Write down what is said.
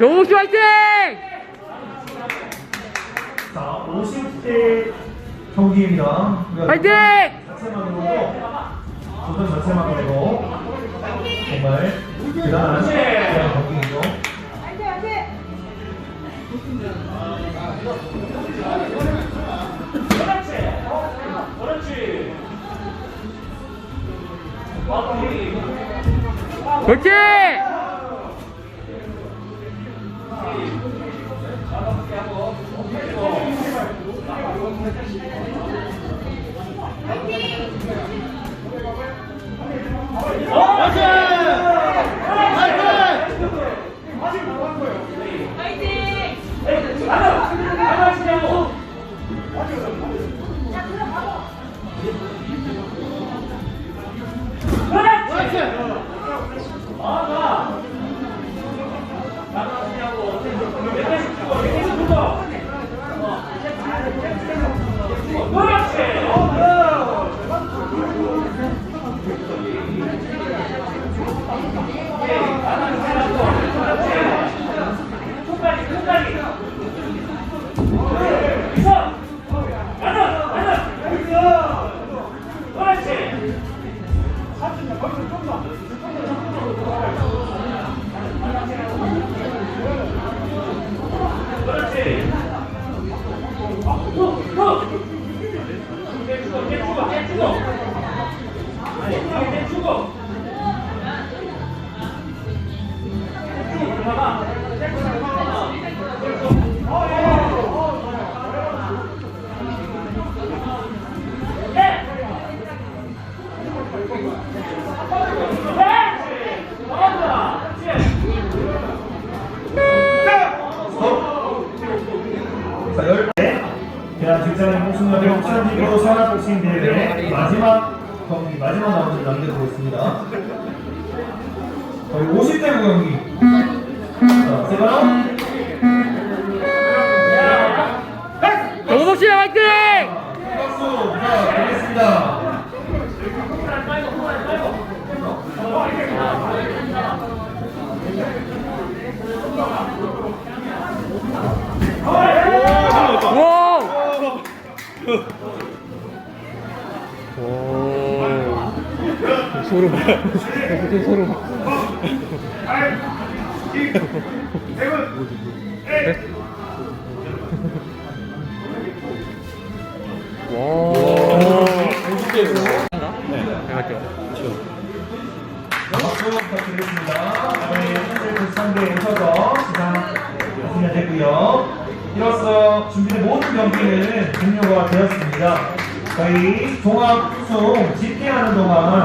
정욱씨 화이팅! 자, 50대 경기입니다. 화이팅! 자체만으로도 도전 자체만으로도 정말 대단한 그런 경기이죠. 그렇지! 자, 열 대한 직장인 복싱협회 옥산지구 산업복싱 대회 마지막 경기, 마지막 라운드 남겨두고 있습니다. 저희 50대 경기. 자, 세바 오. 소름. 어떻게 소름. 와. 네. 갈게요. 박수 부탁드리겠습니다. 저희 현재 3대 오셔서 경기는 종료가 되었습니다. 저희 종합 우승 집계하는 동안